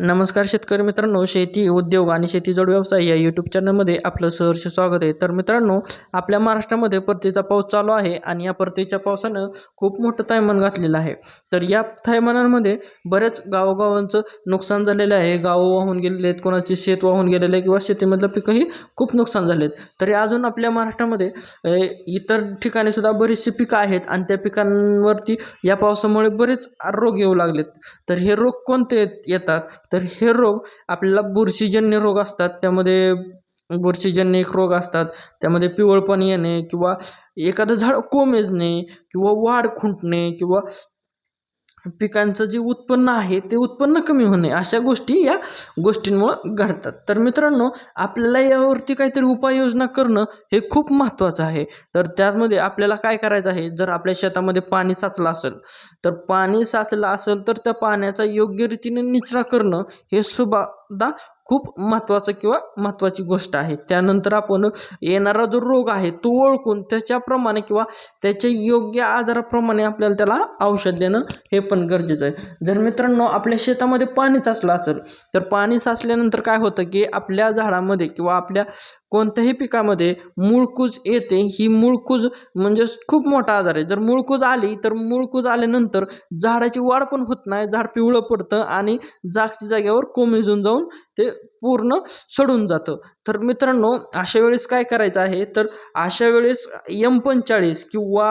नमस्कार शेतकरी मित्रांनो शेती उद्योग आणि शेतीजोड व्यवसाय या यूट्यूब चॅनलमध्ये आपलं सहर्ष स्वागत आहे. तर मित्रांनो आपल्या महाराष्ट्रामध्ये परतीचा पाऊस चालू आहे आणि या परतीच्या पावसानं खूप मोठं थैमान घातलेलं आहे. तर या थैमानांमध्ये बऱ्याच गावोगावांचं नुकसान झालेलं आहे. गावं वाहून गेलेले आहेत कोणाचे शेत वाहून गेलेलं आहे किंवा शेतीमधलं पिकंही खूप नुकसान झाले आहेत तरी अजून आपल्या महाराष्ट्रामध्ये इतर ठिकाणी सुद्धा बरीचशी पिकं आहेत आणि त्या पिकांवरती या पावसामुळे बरेच रोग येऊ लागलेत. तर हे रोग कोणते येत- येतात? तर हे रोग आपल्याला बुरशीजन्य रोग असतात त्यामध्ये बुरशीजन्य एक रोग असतात त्यामध्ये पिवळपण येणे किंवा एखादं झाड कोमेजणे किंवा वाढ खुंटणे किंवा पिकांचं जे उत्पन्न आहे ते उत्पन्न कमी होणे अशा गोष्टी या गोष्टींमुळं घडतात. तर मित्रांनो आपल्याला यावरती काहीतरी उपाययोजना करणं हे खूप महत्त्वाचं आहे. तर त्यामध्ये आपल्याला काय करायचं आहे? जर आपल्या शेतामध्ये पाणी साचलं असेल तर पाणी साचलं असेल तर त्या पाण्याचा योग्य रीतीने निचरा करणं हे सुद्धा खूप महत्त्वाचं किंवा महत्त्वाची गोष्ट आहे. त्यानंतर आपण येणारा जो रोग आहे तो ओळखून त्याच्याप्रमाणे किंवा त्याच्या योग्य आजाराप्रमाणे आपल्याला त्याला औषध देणं हे पण गरजेचं आहे. जर मित्रांनो आपल्या शेतामध्ये पाणी साचलं असेल तर पाणी साचल्यानंतर काय होतं की आपल्या झाडामध्ये किंवा आपल्या कोणत्याही पिकामध्ये मूळकूज येते ही मूळकूज म्हणजे खूप मोठा आजार आहे. जर मूळकूज आली तर मूळकूज आल्यानंतर झाडाची वाढ पण होत नाही झाड पिवळं पडतं आणि जागच्या जागेवर कोमेजून जाऊन ते पूर्ण सडून जातं. तर मित्रांनो अशा वेळेस काय करायचं आहे? तर अशा वेळेस एम पंचाळीस किंवा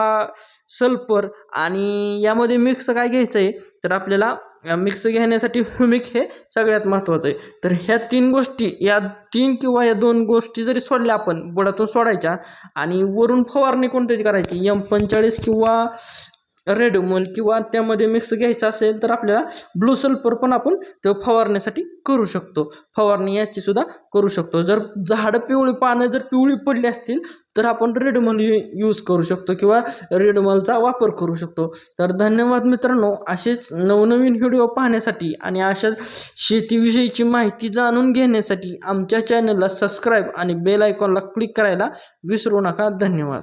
सल्फर आणि यामध्ये मिक्स काय घ्यायचं आहे तर आपल्याला मिक्स घेण्यासाठी ह्युमिक हे सगळ्यात महत्त्वाचं आहे. तर ह्या तीन गोष्टी या तीन किंवा या दोन गोष्टी जरी सोडल्या आपण बुडातून सोडायच्या आणि वरून फवारणी कोणत्याची करायची? एम पंचेचाळीस किंवा रेडमोल किंवा त्यामध्ये मिक्स घ्यायचा असेल तर आपल्याला ब्लू सल्फर पण आपण तो फवारण्यासाठी करू शकतो. फवारणी याची सुद्धा करू शकतो. जर झाडं पिवळी पानं जर पिवळी पडली असतील तर आपण रेडमॉल यू यूज करू शकतो किंवा रेडमॉलचा वापर करू शकतो. तर धन्यवाद मित्रांनो. असेच नवनवीन व्हिडिओ पाहण्यासाठी आणि अशाच शेतीविषयीची माहिती जाणून घेण्यासाठी आमच्या चॅनलला सबस्क्राईब आणि बेल आयकॉनला क्लिक करायला विसरू नका. धन्यवाद.